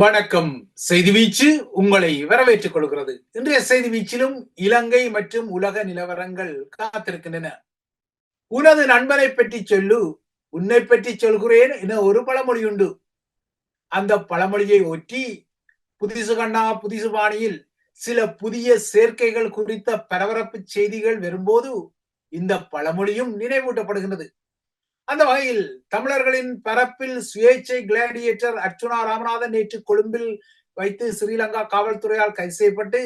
வணக்கம். செய்தி வீச்சு உங்களை வரவேற்றுக் கொள்கிறது. இன்றைய செய்தி வீச்சிலும் இலங்கை மற்றும் உலக நிலவரங்கள் காத்திருக்கின்றன. உனது நண்பனை பற்றி சொல்லு உன்னை பற்றி சொல்கிறேன் என ஒரு பழமொழி உண்டு. அந்த பழமொழியை ஒட்டி புதிசு கண்ணா புதிசு பாணியில் சில புதிய சேர்க்கைகள் குறித்த பரபரப்பு செய்திகள் வரும்போது இந்த பழமொழியும் நினைவூட்டப்படுகின்றது. அந்த வகையில் தமிழர்களின் பரப்பில் சுயேட்சை கிளாடியேட்டர் அர்ச்சுனா ராமநாதன் நேற்று கொழும்பில் வைத்து ஸ்ரீலங்கா காவல்துறையால் கைது செய்யப்பட்டு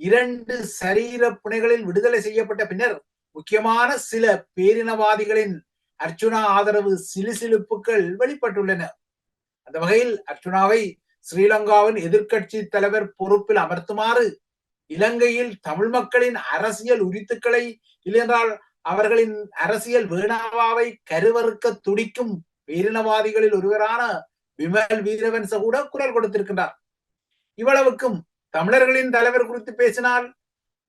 இரண்டு சரீர புனைகளில் விடுதலை செய்யப்பட்ட பின்னர் முக்கியமான சில பேரினவாதிகளின் அர்ச்சுனா ஆதரவு சிலுசிலுப்புகள் வெளிப்பட்டுள்ளன. அந்த வகையில் அர்ச்சுனாவை ஸ்ரீலங்காவின் எதிர்கட்சி தலைவர் பொறுப்பில் அமர்த்துமாறு இலங்கையில் தமிழ் மக்களின் அரசியல் உரித்துக்களை இல்லையென்றால் அவர்களின் அரசியல் வீணாவை கருவறுக்க துடிக்கும் பேரினவாதிகளில் ஒருவரான விமல் வீரவன்ச கூட குரல் கொடுத்திருக்கின்றார். இவ்வளவுக்கும் தமிழர்களின் தலைவர் குறித்து பேசினால்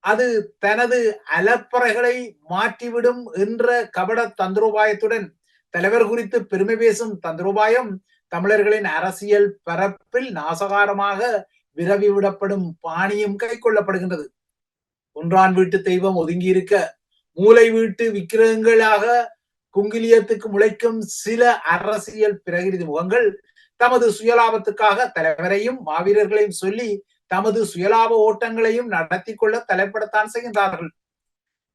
அது தனது அலப்பறைகளை மாற்றிவிடும் என்ற கபட தந்திரோபாயத்துடன் தலைவர் குறித்து பெருமை பேசும் தந்திரோபாயம் தமிழர்களின் அரசியல் பரப்பில் நாசகாரமாக விரவி விடப்படும் பாணியும் கை கொள்ளப்படுகின்றது ஒன்றான் வீட்டு தெய்வம் ஒதுங்கி இருக்க மூளை வீட்டு விக்கிரகங்களாக குங்கிலியத்துக்கு முளைக்கும் சில அரசியல் பிரகிருதி முகங்கள் தமது சுயலாபத்துக்காக தலைவரையும் மாவீரர்களையும் சொல்லி தமது சுயலாப ஓட்டங்களையும் நடத்தி கொள்ள தலைப்படத்தான் செய்கின்றார்கள்.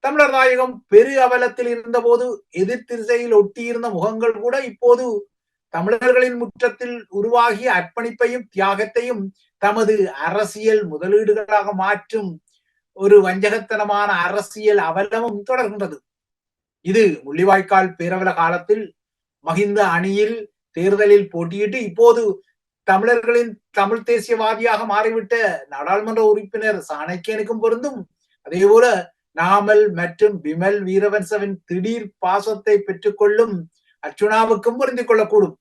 தமிழர் நாயகம் பெரு அவலத்தில் இருந்தபோது எதிர்த்திசையில் ஒட்டியிருந்த முகங்கள் கூட இப்போது தமிழர்களின் முற்றத்தில் உருவாகிய அர்ப்பணிப்பையும் தியாகத்தையும் தமது அரசியல் முதலீடுகளாக மாற்றும் ஒரு வஞ்சகத்தனமான அரசியல் அவலமும் தொடர்கின்றது. இது முள்ளிவாய்க்கால் பேரவல காலத்தில் மகிந்த அணியில் தேர்தலில் போட்டியிட்டு இப்போது தமிழர்களின் தமிழ் தேசியவாதியாக மாறிவிட்ட நாடாளுமன்ற உறுப்பினர் சாணக்கியனுக்கும் பொருந்தும். அதே போல நாமல் மற்றும் விமல் வீரவன்சவின் திடீர் பாசத்தை பெற்றுக்கொள்ளும் அர்ச்சுனாவுக்கும் பொருந்திக் கொள்ளக்கூடும்.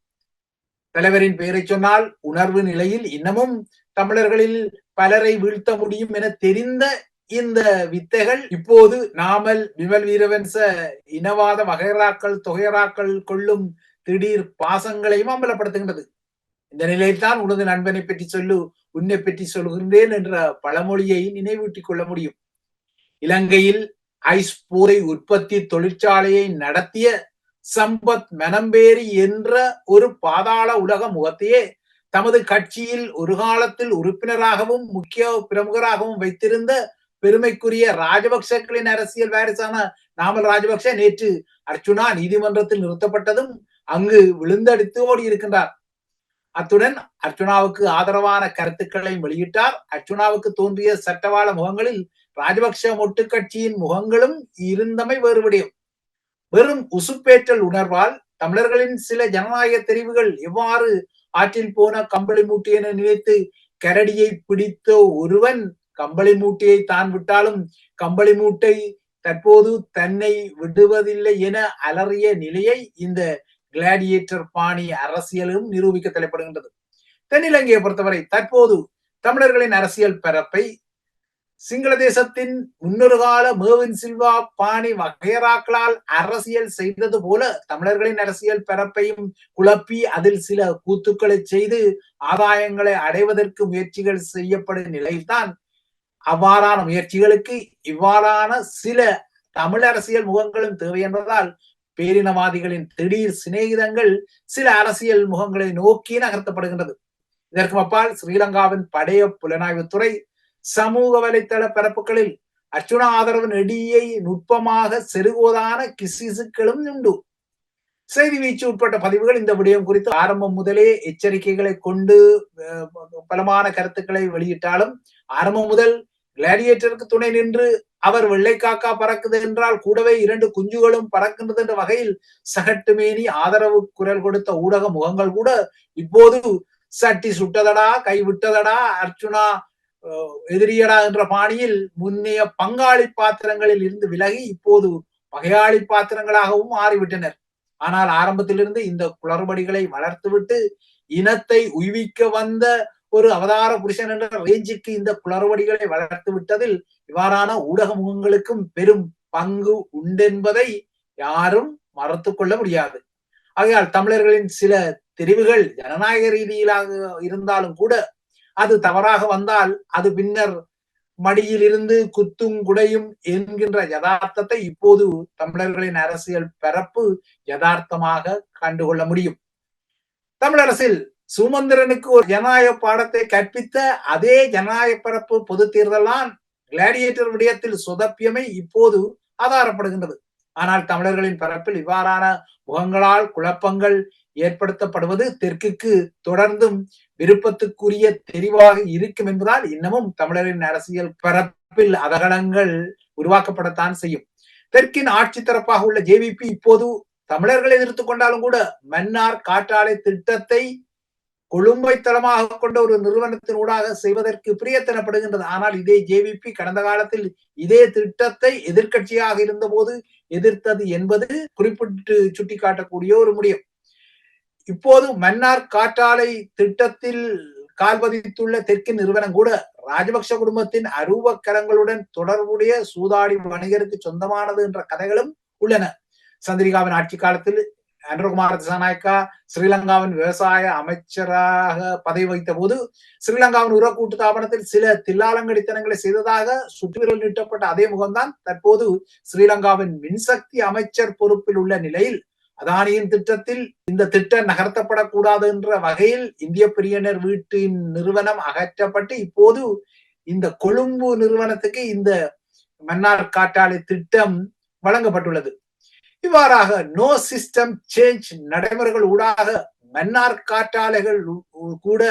தலைவரின் பெயரை சொன்னால் உணர்வு நிலையில் இன்னமும் தமிழர்களில் பலரை வீழ்த்த முடியும் என தெரிந்த இந்த வித்தைகள் இப்போது நாமல் விமல் வீரவன்ச இனவாத வகைராக்கள் தொகைராக்கள் கொள்ளும் திடீர் பாசங்களையும் அம்பலப்படுத்துகின்றது. இந்த நிலையில்தான் உனது நண்பனை பற்றி சொல்லு உன்னை பற்றி சொல்கின்றேன் என்ற பழமொழியை நினைவூட்டிக் கொள்ள முடியும். இலங்கையில் ஐஸ்பூரை உற்பத்தி தொழிற்சாலையை நடத்திய சம்பத் மெனம்பேரி என்ற ஒரு பாதாள உலக முகத்தையே தமது கட்சியில் ஒரு காலத்தில் உறுப்பினராகவும் முக்கிய பிரமுகராகவும் வைத்திருந்த பெருமைக்குரிய ராஜபக்சக்களின் அரசியல் வாரிசான நாமல் ராஜபக்ச நேற்று அர்ச்சுனா நீதிமன்றத்தில் நிறுத்தப்பட்டதும் அங்கு விழுந்தடித்து ஓடி இருக்கின்றார். அத்துடன் அர்ச்சுனாவுக்கு ஆதரவான கருத்துக்களை வெளியிட்டார். அர்ச்சுனாவுக்கு தோன்றிய சட்டவாள முகங்களில் ராஜபக்ஷ மொட்டு கட்சியின் முகங்களும் இருந்தமை வேறுபடியும் வெறும் உசுப்பேற்றல் உணர்வால் தமிழர்களின் சில ஜனநாயக தெரிவுகள் எவ்வாறு ஆற்றில் போன கம்பளி மூட்டி என நினைத்து கரடியை பிடித்த ஒருவன் கம்பளி மூட்டையை தான் விட்டாலும் கம்பளி மூட்டை தற்போது தன்னை விடுவதில்லை என அலறிய நிலையை இந்த கிளாடியேட்டர் பாணி அரசியலும் நிரூபிக்க தலைப்படுகின்றது. தென்னிலங்கையை பொறுத்தவரை தற்போது தமிழர்களின் அரசியல் பரப்பை சிங்கள தேசத்தின் முன்னொரு கால மேவின் சில்வா பாணி வகையராக்களால் அரசியல் செய்தது போல தமிழர்களின் அரசியல் பரப்பையும் குழப்பி அதில் சில கூத்துக்களை செய்து ஆதாயங்களை அடைவதற்கு முயற்சிகள் செய்யப்படும் நிலையில்தான் அவ்வாறான முயற்சிகளுக்கு இவ்வாறான சில தமிழ் அரசியல் முகங்களும் தேவை என்பதால் பேரினவாதிகளின் திடீர் சிநேகிதங்கள் சில அரசியல் முகங்களை நோக்கி நகர்த்தப்படுகின்றது. இதற்கு அப்பால் ஸ்ரீலங்காவின் படைய புலனாய்வுத்துறை சமூக வலைத்தள பரப்புகளில் அர்ச்சுனா ஆதரவு நெடியை நுட்பமாக செருகுவதான கிசிசுக்களும் உண்டு. செய்தி வீச்சு உட்பட்ட பதிவுகள் இந்த விடயம் குறித்து ஆரம்பம் முதலே எச்சரிக்கைகளை கொண்டு பலமான கருத்துக்களை வெளியிட்டாலும் ஆரம்பம் முதல் கிளாடியேட்டருக்கு துணை நின்று அவர் வெள்ளை காக்கா பறக்குது என்றால் கூடவே இரண்டு குஞ்சுகளும் பறக்கின்றது என்ற வகையில் சகட்டுமேனி ஆதரவு குரல் கொடுத்த ஊடக முகங்கள் கூட இப்போது சட்டி சுட்டதடா கை விட்டதடா அர்ச்சுனா எதிரியடா என்ற பாணியில் முன்னைய பங்காளி பாத்திரங்களில் இருந்து விலகி இப்போது பகையாளி பாத்திரங்களாகவும் மாறிவிட்டனர். ஆனால் ஆரம்பத்திலிருந்து இந்த குளறுபடிகளை வளர்த்துவிட்டு இனத்தை உய்விக்க வந்த ஒரு அவதார புருஷன் என்ற ரேஞ்சுக்கு இந்த குளறுபடிகளை வளர்த்து விட்டதில் இவ்வாறான ஊடக முகங்களுக்கும் பெரும் பங்கு உண்டென்பதை யாரும் மறுத்து கொள்ள முடியாது. ஆகையால் தமிழர்களின் சில தெரிவுகள் ஜனநாயக ரீதியிலாக இருந்தாலும் கூட அது தவறாக வந்தால் அது பின்னர் மடியில் இருந்து குத்தும் குடையும் என்கின்ற யதார்த்தத்தை இப்போது தமிழர்களின் அரசியல் பரப்பு யதார்த்தமாக கண்டுகொள்ள முடியும். தமிழரசில் சுமந்திரனுக்கு ஒரு ஜனநாயக பாடத்தை கற்பித்த அதே ஜனநாயக பரப்பு பொது தேர்தலான் கிளாடியேட்டர் விடயத்தில் சொதப்பியமை இப்போது ஆதாரப்படுகின்றது. ஆனால் தமிழர்களின் பரப்பில் இவ்வாறான முகங்களால் குழப்பங்கள் ஏற்படுத்தப்படுவது தெற்குக்கு தொடர்ந்தும் விருப்பத்துக்குரிய தெரிவாக இருக்கும் என்பதால் இன்னமும் தமிழரின் அரசியல் பரப்பில் அதகலங்கள் உருவாக்கப்படத்தான் செய்யும். தெற்கின் ஆட்சி தரப்பாக உள்ள ஜேவிபி இப்போது தமிழர்களை எதிர்த்து கொண்டாலும் கூட மன்னார் காற்றாலை திட்டத்தை கொழும்பை தளமாக கொண்ட ஒரு நிறுவனத்தின் ஊடாக செய்வதற்கு பிரியத்தனப்படுகின்றது. ஆனால் இதே ஜேவிபி கடந்த காலத்தில் இதே திட்டத்தை எதிர்கட்சியாக இருந்தபோது எதிர்த்தது என்பது குறிப்பிட்டு சுட்டிக்காட்டக்கூடிய ஒரு முடியும். இப்போது மன்னார் காற்றாலை திட்டத்தில் கால்பதித்துள்ள தெற்கு நிறுவனம் கூட ராஜபக்ஷ குடும்பத்தின் அரூபக்கரங்களுடன் தொடர்புடைய சூதாடி வணிகருக்கு சொந்தமானது என்ற கதைகளும் உள்ளன. சந்திரிகாவின் ஆட்சி காலத்தில் அனுரகுமார திசாநாயக்கா ஸ்ரீலங்காவின் விவசாய அமைச்சராக பதவி வகித்த போது ஸ்ரீலங்காவின் உரக்கூட்டு தாபனத்தில் சில தில்லாலங்கடித்தனங்களை செய்ததாக சுற்றுவிரல் நீட்டப்பட்ட அதே முகம்தான் தற்போது ஸ்ரீலங்காவின் மின்சக்தி அமைச்சர் பொறுப்பில் உள்ள நிலையில் அதானியின் திட்டத்தில் இந்த திட்டம் நகர்த்தப்படக்கூடாது என்ற வகையில் இந்திய பிரியனர் வீட்டின் நிறுவனம் அகற்றப்பட்டு இப்போது இந்த கொழும்பு நிறுவனத்துக்கு இந்த மன்னார் காற்றாலை திட்டம் வழங்கப்பட்டுள்ளது. இவ்வாறாக நோ சிஸ்டம் சேஞ்ச் நடைமுறைகள் ஊடாக மன்னார் காற்றாலைகள் கூட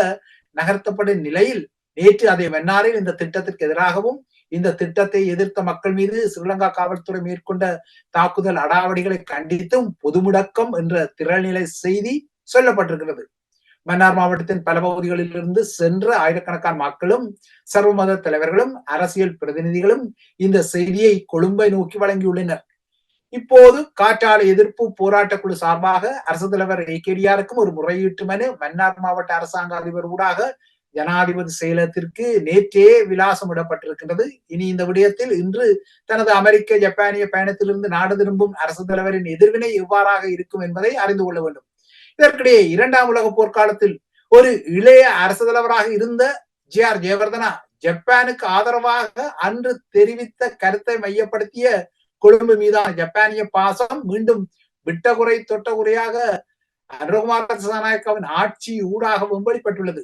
நகர்த்தப்படும் நிலையில் நேற்று அதே மன்னாரில் இந்த திட்டத்திற்கு எதிராகவும் இந்த திட்டத்தை எதிர்த்த மக்கள் மீது ஸ்ரீலங்கா காவல்துறை மேற்கொண்ட தாக்குதல் அடாவடிகளை கண்டித்தும் பொது முடக்கம் என்ற திரள்நிலை செய்தி சொல்லப்பட்டிருக்கிறது. மன்னார் மாவட்டத்தின் பல பகுதிகளில் இருந்து சென்ற ஆயிரக்கணக்கான மக்களும் சர்வமத தலைவர்களும் அரசியல் பிரதிநிதிகளும் இந்த செய்தியை கொழும்பை நோக்கி வழங்கியுள்ளனர். இப்போது காற்றாலை எதிர்ப்பு போராட்ட குழு சார்பாக அரசு தலைவர் ஏகேடிஆருக்கும் ஒரு முறையீட்டு மனு. மன்னார் மாவட்ட அரசாங்க அதிபர் ஊடாக ஜனாதிபதி செயலகத்திற்கு நேற்றே விலாசம் இடப்பட்டிருக்கின்றது. இனி இந்த விடயத்தில் இன்று தனது அமெரிக்க ஜப்பானிய பயணத்திலிருந்து நாடு திரும்பும் அரசு தலைவரின் எதிர்வினை எவ்வாறாக இருக்கும் என்பதை அறிந்து கொள்ள வேண்டும். இதற்கிடையே இரண்டாம் உலக போர்க்காலத்தில் ஒரு இளைய அரசு தலைவராக இருந்த ஜி ஆர் ஜெயவர்தனா ஜப்பானுக்கு ஆதரவாக அன்று தெரிவித்த கருத்தை மையப்படுத்திய கொழும்பு மீதான ஜப்பானிய பாசம் மீண்டும் விட்டகுறை தொட்டகுறையாக அனுகுமார திசாநாயக்காவின் ஆட்சி ஊடாக வெம்படிப்பட்டுள்ளது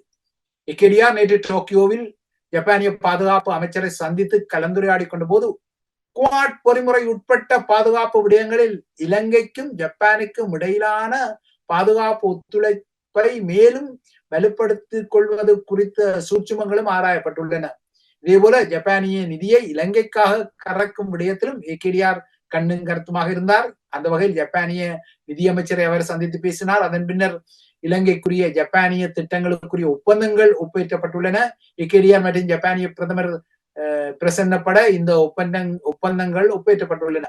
இக்கெடியா நேற்று டோக்கியோவில் ஜப்பானிய பாதுகாப்பு அமைச்சரை சந்தித்து கலந்துரையாடி கொண்ட போது குவாட் பொறிமுறை உட்பட்ட பாதுகாப்பு விடயங்களில் இலங்கைக்கும் ஜப்பானுக்கும் இடையிலான பாதுகாப்பு ஒத்துழைப்பை மேலும் வலுப்படுத்திக் கொள்வது குறித்த சூட்சுமங்களும் ஆராயப்பட்டுள்ளன. இதே போல ஜப்பானிய நிதியை இலங்கைக்காக கறக்கும் விடயத்திலும் ஏ கேடிஆர் கண்ணும் கருத்துமாக இருந்தார். அந்த வகையில் ஜப்பானிய நிதியமைச்சரை அவர் சந்தித்து பேசினார். அதன் பின்னர் இலங்கைக்குரிய ஜப்பானிய திட்டங்களுக்குரிய ஒப்பந்தங்கள் ஒப்பேற்றப்பட்டுள்ளன. இக்கேடிஆர் மற்றும் ஜப்பானிய பிரதமர் பிரசன்னப்பட இந்த ஒப்பந்தங் ஒப்பந்தங்கள் ஒப்பேற்றப்பட்டுள்ளன.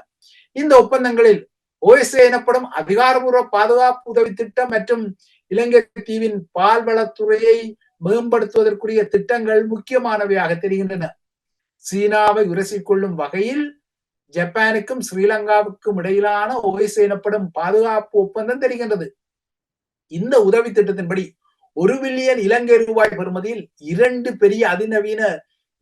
இந்த ஒப்பந்தங்களில் ஓஎஸ்ஏ எனப்படும் அதிகாரபூர்வ பாதுகாப்பு உதவி திட்டம் மற்றும் இலங்கை தீவின் பால்வளத்துறையை மேம்படுத்துவதற்குரிய திட்டங்கள் முக்கியமானவையாக தெரிகின்றன. சீனாவை உரசிக்கொள்ளும் வகையில் ஜப்பானுக்கும் ஸ்ரீலங்காவுக்கும் இடையிலான ஓய்ஸ் எனப்படும் பாதுகாப்பு ஒப்பந்தம் தெரிகின்றது. இந்த உதவி திட்டத்தின்படி ஒரு பில்லியன் இலங்கை ரூபாய் பெறுமதியில் இரண்டு பெரிய அதிநவீன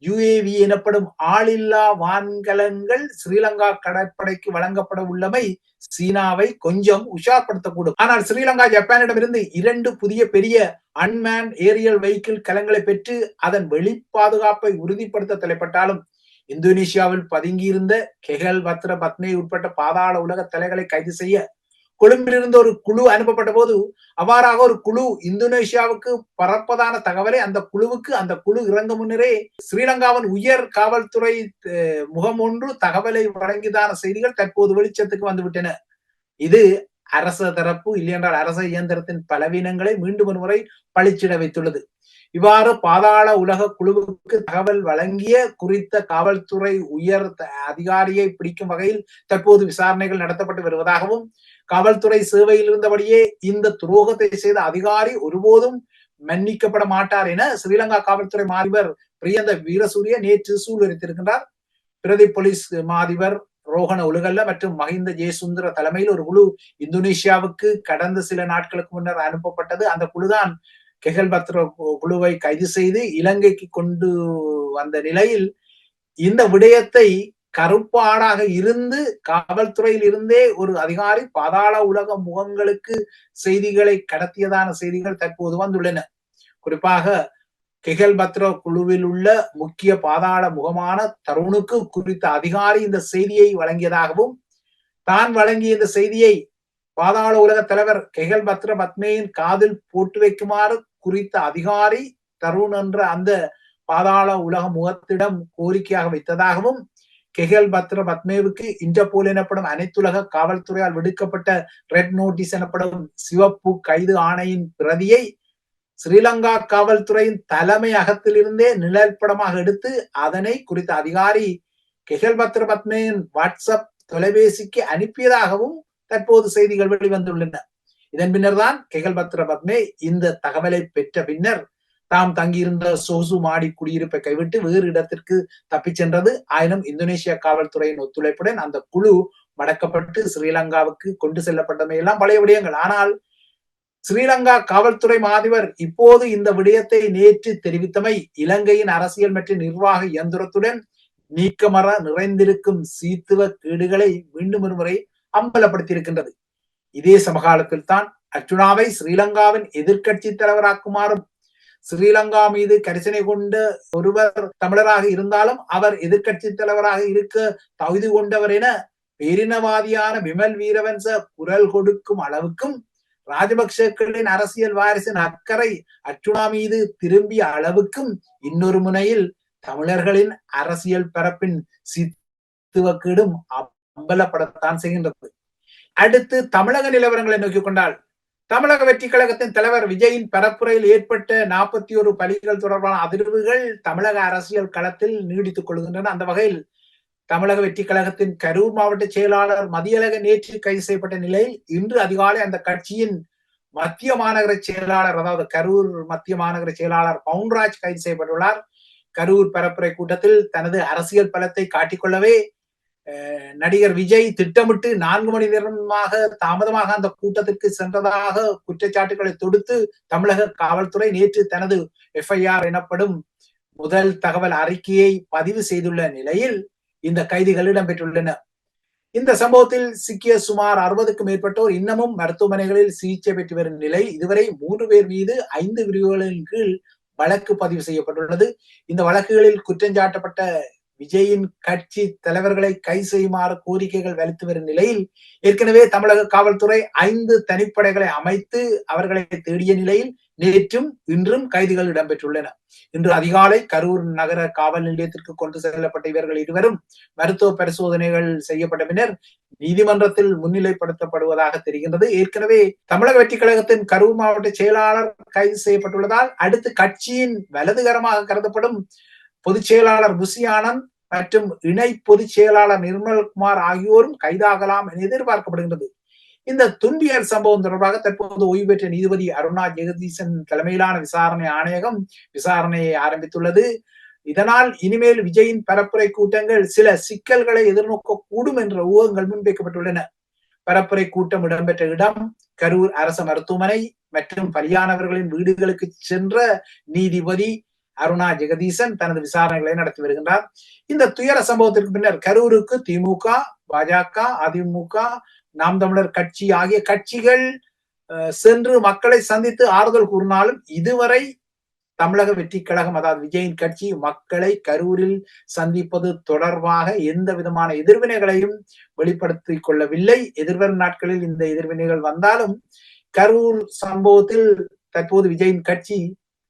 யுஏவி எனப்படும் ஆளில்லா வான்கலங்கள் ஸ்ரீலங்கா கடற்படைக்கு வழங்கப்பட உள்ளமை சீனாவை கொஞ்சம் உஷார்படுத்தக்கூடும். ஆனால் ஸ்ரீலங்கா ஜப்பானிடமிருந்து இரண்டு புதிய பெரிய அன்மேன் ஏரியல் வெஹிக்கிள் கலங்களை பெற்று அதன் வெளி பாதுகாப்பை உறுதிப்படுத்த தலைப்பட்டாலும் இந்தோனேஷியாவில் பதுங்கியிருந்த கெஹல் பத்ர பத்னே உட்பட்ட பாதாள உலக தலைகளை கைது செய்ய கொழும்பிலிருந்து ஒரு குழு அனுப்பப்பட்ட போது அவ்வாறாக ஒரு குழு இந்தோனேஷியாவுக்கு பரப்பதான தகவலை அந்த குழுவுக்கு அந்த குழு இறங்க முன்னரே ஸ்ரீலங்காவின் உயர் காவல்துறை முகம் ஒன்று தகவலை வழங்கியதான செய்திகள் தற்போது வெளிச்சத்துக்கு வந்துவிட்டன இது அரச தரப்பு இல்லையென்றால் அரச இயந்திரத்தின் பலவீனங்களை மீண்டும் ஒரு முறை பழிச்சிட வைத்துள்ளது. இவ்வாறு பாதாள உலக குழுவுக்கு தகவல் வழங்கிய குறித்த காவல்துறை உயர் அதிகாரியை பிடிக்கும் வகையில் தற்போது விசாரணைகள் நடத்தப்பட்டு வருவதாகவும் காவல்துறை சேவையில் இருந்தபடியே இந்த துரோகத்தை செய்த அதிகாரி ஒருபோதும் மன்னிக்கப்பட மாட்டார் என ஸ்ரீலங்கா காவல்துறை மாதிபர் பிரியந்த வீரசூரிய நேற்று சூழலித்திருக்கின்றார் பிரதி போலீஸ் மாதிபர் ரோஹன உலகல்ல மற்றும் மஹிந்த ஜெயசுந்தர தலைமையில் ஒரு குழு இந்தோனேஷியாவுக்கு கடந்த சில நாட்களுக்கு முன்னர் அனுப்பப்பட்டது. அந்த குழுதான் கெகல் பத்ர குழுவை கைது செய்து இலங்கைக்கு கொண்டு வந்த நிலையில் இந்த விடயத்தை கருப்பாடாக இருந்து காவல்துறையில் இருந்தே ஒரு அதிகாரி பாதாள உலக முகங்களுக்கு செய்திகளை கடத்தியதான செய்திகள் தற்போது வந்துள்ளன. குறிப்பாக கெகல் பத்ரோ குழுவில் உள்ள முக்கிய பாதாள முகமான தருணுக்கு குறித்த அதிகாரி இந்த செய்தியை வழங்கியதாகவும் தான் வழங்கிய இந்த செய்தியை பாதாள உலக தலைவர் கெகல் பத்ர பத்மேயின் காதில் போட்டு வைக்குமாறு குறித்த அதிகாரி தருண் என்ற அந்த பாதாள உலக முகத்திடம் கோரிக்கையாக வைத்ததாகவும் கெஹல் பத்ர பத்மேவுக்கு இன்டர்போல் எனப்படும் அனைத்துலக காவல்துறையால் விடுக்கப்பட்ட ரெட் நோட்டீஸ் எனப்படும் சிவப்பு கைது ஆணையின் பிரதியை ஸ்ரீலங்கா காவல்துறையின் தலைமை அகத்திலிருந்தே நிழற்படமாக எடுத்து அதனை குறித்த அதிகாரி கெஹல் பத்ர பத்மேயின் வாட்ஸ்அப் தொலைபேசிக்கு அனுப்பியதாகவும் தற்போது செய்திகள் வெளிவந்துள்ளன. இதன் பின்னர் தான் கெகல் பத்ர பத்மே இந்த தகவலை பெற்ற பின்னர் தாம் தங்கியிருந்த சோசு மாடி குடியிருப்பை கைவிட்டு வேறு இடத்திற்கு தப்பிச் சென்றது. ஆயினும் இந்தோனேஷியா காவல்துறையின் ஒத்துழைப்புடன் அந்த குழு மடக்கப்பட்டு ஸ்ரீலங்காவுக்கு கொண்டு செல்லப்பட்டமை எல்லாம் பழைய விடயங்கள். ஆனால் ஸ்ரீலங்கா காவல்துறை மாதிபர் இப்போது இந்த விடயத்தை நேற்று தெரிவித்தமை இலங்கையின் அரசியல் மற்றும் நிர்வாக இயந்திரத்துடன் நீக்கமர நிறைந்திருக்கும் சீத்துவ கேடுகளை மீண்டும் ஒருமுறை அம்பலப்படுத்தியிருக்கின்றது. இதே சமகாலத்தில் தான் அர்ஜுனாவை ஸ்ரீலங்காவின் எதிர்கட்சி தலைவராக்குமாறும் ஸ்ரீலங்கா மீது கரிசனை கொண்ட ஒருவர் தமிழராக இருந்தாலும் அவர் எதிர்கட்சி தலைவராக இருக்க தகுதி கொண்டவர் என பேரினவாதியான விமல் வீரவன்ச குரல் கொடுக்கும் அளவுக்கும் ராஜபக்சேக்களின் அரசியல் வாரிசின் அக்கறை அர்ச்சுனா மீது திரும்பிய அளவுக்கும் இன்னொரு முனையில் தமிழர்களின் அரசியல் பரப்பின் சித்துவக்கீடும் அம்பலப்படத்தான் செய்கின்றது. அடுத்து தமிழக நிலவரங்களை நோக்கிக் கொண்டால் தமிழக வெற்றி கழகத்தின் தலைவர் விஜயின் பரப்புரையில் ஏற்பட்ட நாற்பத்தி ஒரு பலிகள் தொடர்பான அதிர்வுகள் தமிழக அரசியல் களத்தில் நீடித்துக் கொள்கின்றன. அந்த வகையில் தமிழக வெற்றி கழகத்தின் கரூர் மாவட்ட செயலாளர் மதியழக நேற்று கைது செய்யப்பட்ட நிலையில் இன்று அதிகாலை அந்த கட்சியின் மத்திய மாநகர செயலாளர் அதாவது கரூர் மத்திய மாநகர செயலாளர் பவுன்ராஜ் கைது செய்யப்பட்டுள்ளார். கரூர் பரப்புரை கூட்டத்தில் தனது அரசியல் பலத்தை காட்டிக்கொள்ளவே நடிகர் விஜய் திட்டமிட்டு நான்கு மணி நேரமாக தாமதமாக அந்த கூட்டத்திற்கு சென்றதாக குற்றச்சாட்டுகளை தொடுத்து தமிழக காவல்துறை நேற்று தனது எஃப்ஐஆர் எனப்படும் முதல் தகவல் அறிக்கையை பதிவு செய்துள்ள நிலையில் இந்த கைதிகள் இடம்பெற்றுள்ளன. இந்த சம்பவத்தில் சிக்கிய சுமார் அறுபதுக்கும் மேற்பட்டோர் இன்னமும் மருத்துவமனைகளில் சிகிச்சை பெற்று வரும் நிலை இதுவரை மூன்று பேர் மீது ஐந்து விரிவுகளின் கீழ் வழக்கு பதிவு செய்யப்பட்டுள்ளது. இந்த வழக்குகளில் குற்றஞ்சாட்டப்பட்ட விஜயின் கட்சி தலைவர்களை கை செய்யுமாறு கோரிக்கைகள் வலித்து வரும் நிலையில் ஏற்கனவே தமிழக காவல்துறை ஐந்து தனிப்படைகளை அமைத்து அவர்களை தேடிய நிலையில் நேற்றும் இன்றும் கைதிகள் இடம்பெற்றுள்ளன. இன்று அதிகாலை கரூர் நகர காவல் நிலையத்திற்கு கொண்டு செல்லப்பட்ட இவர்கள் இருவரும் மருத்துவ பரிசோதனைகள் செய்யப்பட்ட பின்னர் நீதிமன்றத்தில் முன்னிலைப்படுத்தப்படுவதாக தெரிகின்றது. ஏற்கனவே தமிழக வெற்றி கழகத்தின் கரூர் மாவட்ட செயலாளர் கைது செய்யப்பட்டுள்ளதால் அடுத்து கட்சியின் வலதுகரமாக கருதப்படும் பொதுச் செயலாளர் ஆனந்த் மற்றும் இணை பொதுச் செயலாளர் நிர்மல்குமார் ஆகியோரும் கைதாகலாம் என எதிர்பார்க்கப்படுகின்றது. இந்த துன்பியல் சம்பவம் தொடர்பாக தற்போது ஓய்வு பெற்ற நீதிபதி அருணா ஜெகதீசன் தலைமையிலான விசாரணை ஆணையகம் விசாரணையை ஆரம்பித்துள்ளது. இதனால் இனிமேல் விஜயின் பரப்புரை கூட்டங்கள் சில சிக்கல்களை எதிர்நோக்க கூடும் என்ற ஊகங்கள் முன்வைக்கப்பட்டுள்ளன. பரப்புரை கூட்டம் இடம்பெற்ற இடம் கரூர் அரசு மருத்துவமனை மற்றும் பலியானவர்களின் வீடுகளுக்கு சென்ற நீதிபதி அருணா ஜெகதீசன் தனது விசாரணைகளை நடத்தி வருகின்றார். இந்த துயர சம்பவத்திற்கு பின்னர் கரூருக்கு திமுக பாஜக அதிமுக நாம் தமிழர் கட்சி ஆகிய கட்சிகள் சென்று மக்களை சந்தித்து ஆறுதல் கூறினாலும் இதுவரை தமிழக வெற்றி கழகம் அதாவது விஜயின் கட்சி மக்களை கரூரில் சந்திப்பது தொடர்பாக எந்த விதமான எதிர்வினைகளையும் வெளிப்படுத்திக் கொள்ளவில்லை. எதிர்வரும் நாட்களில் இந்த எதிர்வினைகள் வந்தாலும் கரூர் சம்பவத்தில் தற்போது விஜயின் கட்சி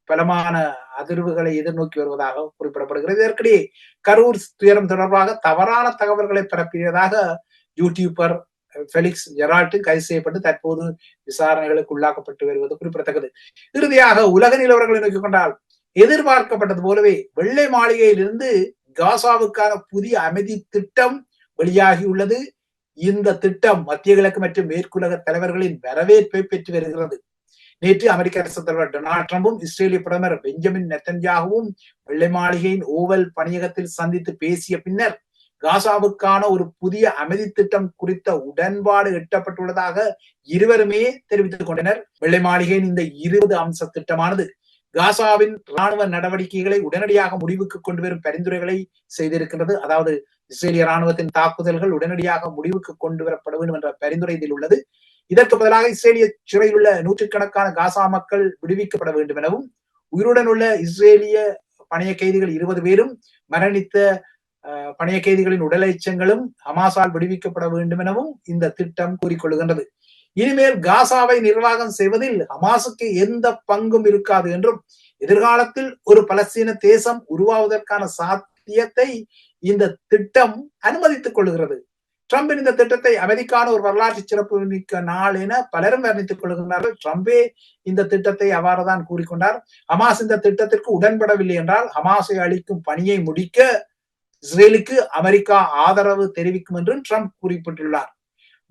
பலமான அதிர்வுகளை எதிர்நோக்கி வருவதாக குறிப்பிடப்படுகிறது. இதற்கிடையே கரூர் துயரம் தொடர்பாக தவறான தகவல்களை பரப்பியதாக யூடியூபர் பெலிக்ஸ் ஜெரால்ட்டு கைது செய்யப்பட்டு தற்போது விசாரணைகளுக்கு உள்ளாக்கப்பட்டு வருவது குறிப்பிடத்தக்கது. இறுதியாக உலக நிலவரங்களை நோக்கிக் கொண்டால் எதிர்பார்க்கப்பட்டது போலவே வெள்ளை மாளிகையிலிருந்து காசாவுக்கான புதிய அமைதி திட்டம் வெளியாகியுள்ளது இந்த திட்டம் மத்திய கிழக்கு மற்றும் மேற்குலக தலைவர்களின் வரவேற்பை பெற்று வருகிறது. நேற்று அமெரிக்க அரசு தலைவர் டொனால்ட் ட்ரம்பும் இஸ்ரேலிய பிரதமர் பெஞ்சமின் நெத்தன்யாகவும் வெள்ளை மாளிகையின் ஓவல் பணியகத்தில் சந்தித்து பேசிய பின்னர் காசாவுக்கான ஒரு புதிய அமைதி திட்டம் குறித்த உடன்பாடு எட்டப்பட்டுள்ளதாக இருவருமே தெரிவித்துக் கொண்டனர். வெள்ளை மாளிகையின் இந்த இருபது அம்ச திட்டமானது காசாவின் ராணுவ நடவடிக்கைகளை உடனடியாக முடிவுக்கு கொண்டு வரும் பரிந்துரைகளை செய்திருக்கிறது அதாவது இஸ்ரேலிய ராணுவத்தின் தாக்குதல்கள் உடனடியாக முடிவுக்கு கொண்டு வரப்பட வேண்டும் என்ற பரிந்துரை இதில் உள்ளது. இதற்கு பதிலாக இஸ்ரேலிய சிறையில் உள்ள நூற்றுக்கணக்கான காசா மக்கள் விடுவிக்கப்பட வேண்டும் எனவும் உயிருடன் உள்ள இஸ்ரேலிய பணைய கைதிகள் இருபது பேரும் மரணித்த பணைய கைதிகளின் உடல் எச்சங்களும் விடுவிக்கப்பட வேண்டும் எனவும் இந்த திட்டம் கூறிக்கொள்கின்றது. இனிமேல் காசாவை நிர்வாகம் செய்வதில் ஹமாஸுக்கு எந்த பங்கும் இருக்காது என்றும் எதிர்காலத்தில் ஒரு பலஸ்தீன தேசம் உருவாவதற்கான சாத்தியத்தை இந்த திட்டம் அனுமதித்துக் கொள்கிறது. ட்ரம்பின் இந்த திட்டத்தை அமெரிக்கான ஒரு வரலாற்று சிறப்பு மிக்க நாள் என பலரும் வர்ணித்துக் கொள்கின்றார்கள் ட்ரம்பே இந்த திட்டத்தை அவ்வாறுதான் கூறிக்கொண்டார். ஹமாஸ் இந்த திட்டத்திற்கு உடன்படவில்லை என்றால் ஹமாஸை அளிக்கும் பணியை முடிக்க இஸ்ரேலுக்கு அமெரிக்கா ஆதரவு தெரிவிக்கும் என்றும் ட்ரம்ப் குறிப்பிட்டுள்ளார்.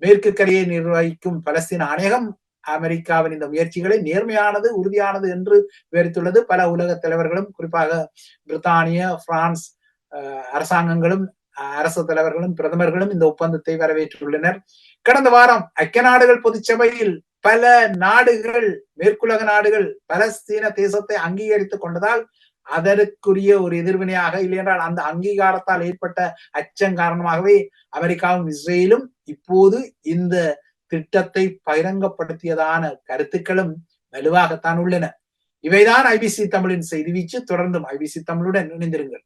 மேற்கு கரையை நிர்வகிக்கும் பலஸ்தீன ஆணையகம் அமெரிக்காவின் இந்த முயற்சிகளை நேர்மையானது உறுதியானது என்று விவரித்துள்ளது. பல உலக தலைவர்களும் குறிப்பாக பிரித்தானிய பிரான்ஸ் அரசாங்கங்களும் அரசு தலைவர்களும் பிரதமர்களும் இந்த ஒப்பந்தத்தை வரவேற்றுள்ளனர். கடந்த வாரம் ஐக்கிய நாடுகள் பொதுச்சபையில் பல நாடுகள் மேற்குலக நாடுகள் பலஸ்தீன தேசத்தை அங்கீகரித்துக் கொண்டதால் அதற்குரிய ஒரு எதிர்வினையாக இல்லையென்றால் அந்த அங்கீகாரத்தால் ஏற்பட்ட அச்சம் காரணமாகவே அமெரிக்காவும் இஸ்ரேலும் இப்போது இந்த திட்டத்தை பகிரங்கப்படுத்தியதான கருத்துக்களும் வலுவாகத்தான் உள்ளன. இவைதான் ஐபிசி தமிழின் செய்தி வீச்சு. தொடர்ந்தும் ஐபிசி தமிழுடன் இணைந்திருங்கள்.